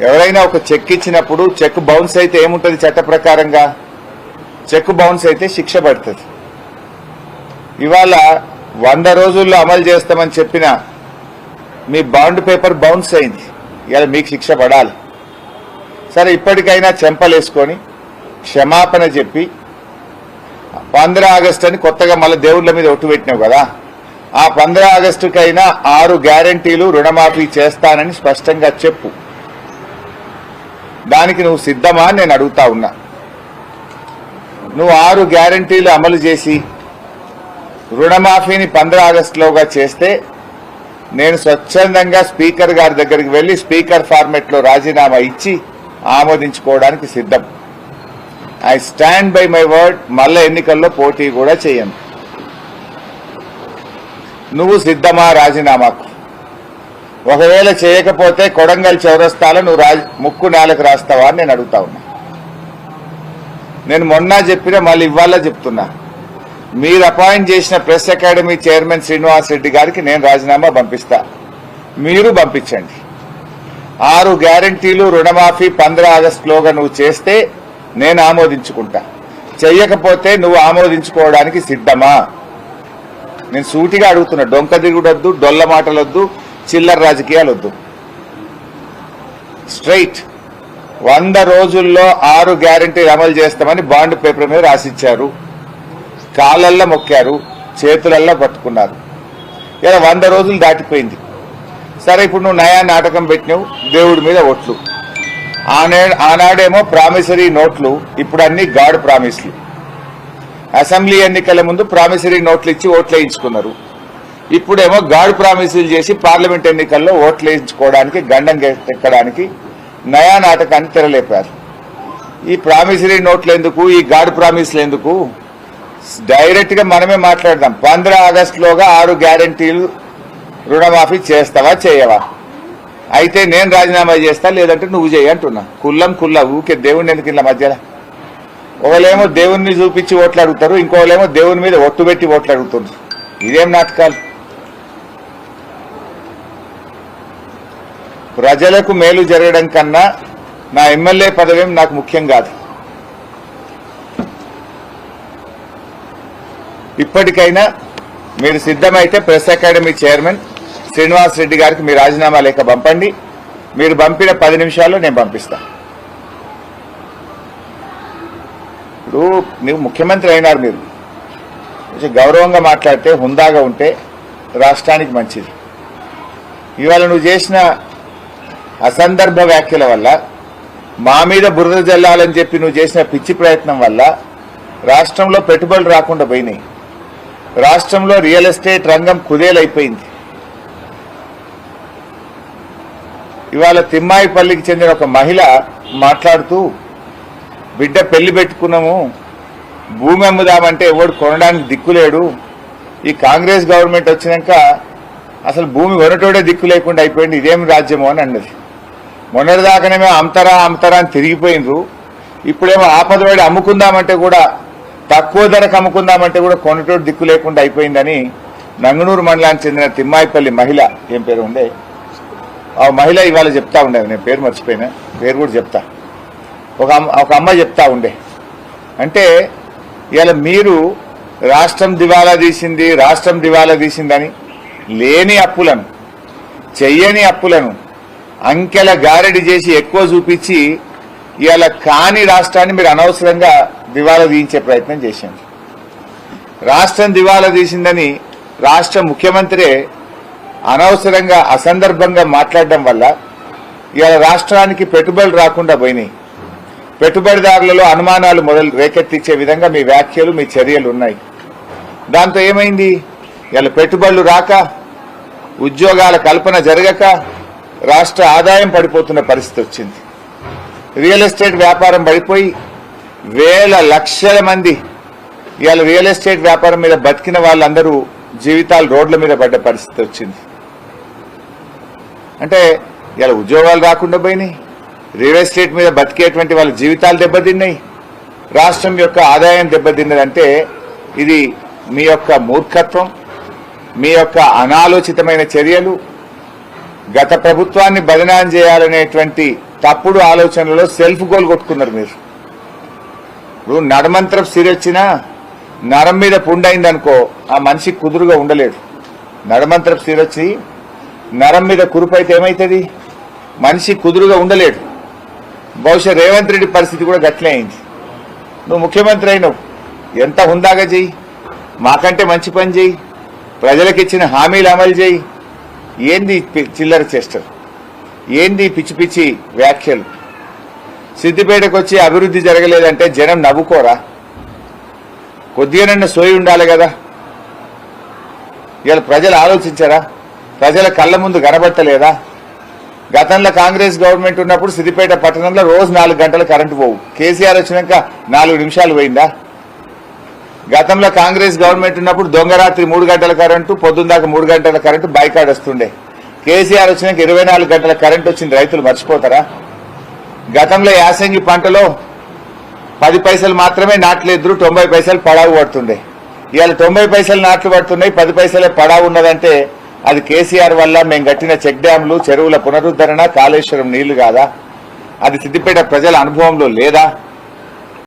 ఎవరైనా ఒక చెక్ ఇచ్చినప్పుడు చెక్ బౌన్స్ అయితే ఏముంటుంది చట్ట ప్రకారంగా? చెక్ బౌన్స్ అయితే శిక్ష పడుతుంది. ఇవాళ వంద రోజుల్లో అమలు చేస్తామని చెప్పిన మీ బాండ్ పేపర్ బౌన్స్ అయింది. ఇలా మీకు శిక్ష పడాలి. సరే ఇప్పటికైనా చెంపలేసుకొని క్షమాపణ చెప్పి పంద్ర ఆగస్టు అని కొత్తగా మళ్ళీ దేవుళ్ళ మీద ఒట్టు పెట్టినావు కదా? ఆ పంద్ర ఆగస్టుకైనా ఆరు గ్యారంటీలు రుణమాఫీ చేస్తానని స్పష్టంగా చెప్పు. దానికి నువ్వు సిద్ధమా నేను అడుగుతా ఉన్నా. నువ్వు ఆరు గ్యారంటీలు అమలు చేసి రుణమాఫీని పంద్ర ఆగస్టులోగా చేస్తే నేను స్వచ్ఛందంగా స్పీకర్ గారి దగ్గరికి వెళ్ళి స్పీకర్ ఫార్మెట్లో రాజీనామా ఇచ్చి ఆమోదించుకోవడానికి సిద్ధం. I stand by my word మళ్ళా ఎన్నికల్లో పోటీ కూడా చేయను. నువ్వు సిద్ధమా రాజీనామాకు? ఒకవేళ చేయకపోతే కొడంగల్ చౌరస్తాలో నువ్వు రాజ్ ముక్కు నేలకు రాస్తావా అని నేను అడుగుతా ఉన్నా. నేను మొన్న చెప్పిన మళ్ళీ ఇవాళ చెప్తున్నా. మీరు అపాయింట్ చేసిన press academy chairman Srinivas Reddy గారికి నేను రాజీనామా పంపిస్తా. మీరు పంపించండి. ఆరు గ్యారంటీలు రుణమాఫీ పంద్ర ఆగస్టులోగా నువ్వు చేస్తే నేను ఆమోదించుకుంటా. చెయ్యకపోతే నువ్వు ఆమోదించుకోవడానికి సిద్ధమా? నేను సూటిగా అడుగుతున్నా డొంక దిగుడొద్దు డొల్ల మాటలొద్దు చిల్లర రాజకీయాలు వద్దు. స్ట్రైట్ వంద రోజుల్లో ఆరు గ్యారంటీలు అమలు చేస్తామని బాండ్ పేపర్ మీద రాసిచ్చారు. కాళ్ళల్లో మొక్కారు చేతులల్లో పట్టుకున్నారు. ఇలా వంద రోజులు దాటిపోయింది. సరే ఇప్పుడు నువ్వు నయా నాటకం పెట్టినావు దేవుడి మీద ఓట్లు. ఆనే ఆనాడేమో ప్రామిసరీ నోట్లు ఇప్పుడు అన్ని గాడ్ ప్రామిస్లు అసెంబ్లీ ఎన్నికల ముందు ప్రామిసరీ నోట్లు ఇచ్చి ఓట్లు వేయించుకున్నారు. ఇప్పుడేమో గాడ్ ప్రామిసులు చేసి పార్లమెంట్ ఎన్నికల్లో ఓట్లు వేయించుకోవడానికి గండం ఎక్కడానికి నయా నాటకాన్ని తెరలేపారు. ఈ ప్రామిసరీ నోట్లు ఎందుకు ఈ గాడ్ ప్రామిస్లు ఎందుకు డైరెక్ట్గా మనమే మాట్లాడదాం. పంద్ర ఆగస్టులోగా ఆరు గ్యారంటీలు రుణమాఫీ చేస్తావా చేయవా? అయితే నేను రాజీనామా చేస్తా లేదంటే నువ్వు చేయి అంటున్నా. కుల్లం కుల్ల ఊకే దేవుడిని ఎందుకు ఇలా మధ్యలో? ఒకళ్ళేమో దేవుణ్ణి చూపించి ఓట్లు అడుగుతారు ఇంకోళ్ళేమో దేవుని మీద ఒట్టు పెట్టి ఓట్లు అడుగుతున్నారు ఇదేం నాటకాలు? ప్రజలకు మేలు జరగడం కన్నా నా ఎమ్మెల్యే పదవేం నాకు ముఖ్యం కాదు. ఇప్పటికైనా మీరు సిద్ధమైతే press academy chairman Srinivas Reddy గారికి మీ రాజీనామా లేఖ పంపండి. మీరు పంపిన పది నిమిషాల్లో నేను పంపిస్తా. ఇప్పుడు నువ్వు ముఖ్యమంత్రి అయినారు మీరు. కొంచెం గౌరవంగా మాట్లాడితే హుందాగా ఉంటే రాష్ట్రానికి మంచిది. ఇవాళ నువ్వు చేసిన అసందర్భ వ్యాఖ్యల వల్ల మా మీద బురద జల్లాలని చెప్పి నువ్వు చేసిన పిచ్చి ప్రయత్నం వల్ల రాష్ట్రంలో పెట్టుబడులు రాకుండా పోయినాయి. రాష్ట్రంలో రియల్ ఎస్టేట్ రంగం కుదేలైపోయింది. ఇవాళ తిమ్మాయిపల్లికి చెందిన ఒక మహిళ మాట్లాడుతూ బిడ్డ పెళ్ళి పెట్టుకున్నాము భూమి అమ్ముదామంటే ఎవడు కొనడానికి దిక్కులేడు ఈ కాంగ్రెస్ గవర్నమెంట్ వచ్చినాక అసలు భూమి కొనటోడే దిక్కు లేకుండా అయిపోయింది ఇదేం రాజ్యమో అని అన్నది. మొన్నటిదాకానేమో అమ్తరా అమ్ముతారా అని తిరిగిపోయిండ్రు ఇప్పుడేమో వాడి అమ్ముకుందామంటే కూడా తక్కువ ధరకు అమ్ముకుందామంటే కూడా కొనటోడు దిక్కు లేకుండా అయిపోయిందని నంగనూరు మండలానికి చెందిన తిమ్మాయిపల్లి మహిళ ఏం పేరు ఉండే? ఆ మహిళ ఇవాళ చెప్తా ఉండే నేను పేరు మర్చిపోయినా పేరు కూడా చెప్తా. ఒక అమ్మ ఒక అమ్మ చెప్తా ఉండే. అంటే ఇవాళ మీరు రాష్ట్రం దివాలా తీసింది రాష్ట్రం దివాలా తీసిందని లేని అప్పులను చెయ్యని అప్పులను అంకెల గారెడి చేసి ఎక్కువ చూపించి ఇవాళ కాని రాష్ట్రాన్ని మీరు అనవసరంగా దివాలా తీయించే ప్రయత్నం చేశారు. రాష్ట్రం దివాలా తీసిందని రాష్ట్ర ముఖ్యమంత్రే అనవసరంగా అసందర్భంగా మాట్లాడడం వల్ల ఇవాళ రాష్ట్రానికి పెట్టుబడులు రాకుండా పోయినాయి. పెట్టుబడిదారులలో అనుమానాలు మొదలు రేకెత్తించే విధంగా మీ వ్యాఖ్యలు మీ చర్యలు ఉన్నాయి. దాంతో ఏమైంది? ఇలా పెట్టుబడులు రాక ఉద్యోగాల కల్పన జరగక రాష్ట్ర ఆదాయం పడిపోతున్న పరిస్థితి వచ్చింది. రియల్ ఎస్టేట్ వ్యాపారం పడిపోయి వేల లక్షల మంది ఇవాళ రియల్ ఎస్టేట్ వ్యాపారం మీద బతికిన వాళ్ళందరూ జీవితాలు రోడ్ల మీద పడ్డ పరిస్థితి వచ్చింది. అంటే ఇవాళ ఉద్యోగాలు రాకుండా పోయినాయి. రియల్ ఎస్టేట్ మీద బతికేటువంటి వాళ్ళ జీవితాలు దెబ్బతిన్నాయి. రాష్ట్రం యొక్క ఆదాయం దెబ్బతిన్నదంటే ఇది మీ యొక్క మూర్ఖత్వం మీ యొక్క అనాలోచితమైన చర్యలు గత ప్రభుత్వాన్ని బదనాం చేయాలనేటువంటి తప్పుడు ఆలోచనలో సెల్ఫ్ గోల్ కొట్టుకున్నారు మీరు. ఇప్పుడు నడమంత్రం సిరొచ్చినా నరం మీద పుండైందనుకో ఆ మనిషి కుదురుగా ఉండలేడు. నడమంత్రం సిరొచ్చి నరం మీద కురుపైతే ఏమైతుంది? మనిషి కుదురుగా ఉండలేడు. బహుశా రేవంత్ రెడ్డి పరిస్థితి కూడా గట్లే అయింది. నువ్వు ముఖ్యమంత్రి అయినావు. ఎంత హుందాగా చెయ్యి మాకంటే మంచి పని చెయ్యి ప్రజలకు ఇచ్చిన హామీలు అమలు చేయి. ఏంది చిల్లర చేష్టలు? ఏంది పిచ్చి పిచ్చి వ్యాఖ్యలు? సిద్దిపేటకు వచ్చి అభివృద్ధి జరగలేదంటే జనం నవ్వుకోరా? కొద్దిగానన్నా సోయి ఉండాలి కదా? ఇవాళ ప్రజలు ఆలోచించారా? ప్రజల కళ్ళ ముందు కనబట్టలేదా? గతంలో కాంగ్రెస్ గవర్నమెంట్ ఉన్నప్పుడు సిద్దిపేట పట్టణంలో రోజు నాలుగు గంటలు కరెంటు పోవు. కేసీఆర్ వచ్చినాక నాలుగు నిమిషాలు పోయిందా? గతంలో కాంగ్రెస్ గవర్నమెంట్ ఉన్నప్పుడు దొంగరాత్రి మూడు గంటల కరెంటు పొద్దున్న దాకా మూడు గంటల కరెంటు బైకాడ్ వస్తుండే. కేసీఆర్ వచ్చినాక ఇరవై నాలుగు గంటల కరెంటు వచ్చింది. రైతులు మర్చిపోతారా? గతంలో యాసంగి పంటలో పది పైసలు మాత్రమే నాట్లు ఎదురు తొంభై పైసలు పడావు పడుతుండే. ఇవాళ తొంభై పైసలు నాట్లు పడుతున్నాయి పది పైసలే పడావు ఉన్నదంటే అది కేసీఆర్ వల్ల మేము కట్టిన చెక్ డ్యాంలు చెరువుల పునరుద్ధరణ కాళేశ్వరం నీళ్ళు కాదా? అది సిద్దిపేట ప్రజల అనుభవంలో లేదా?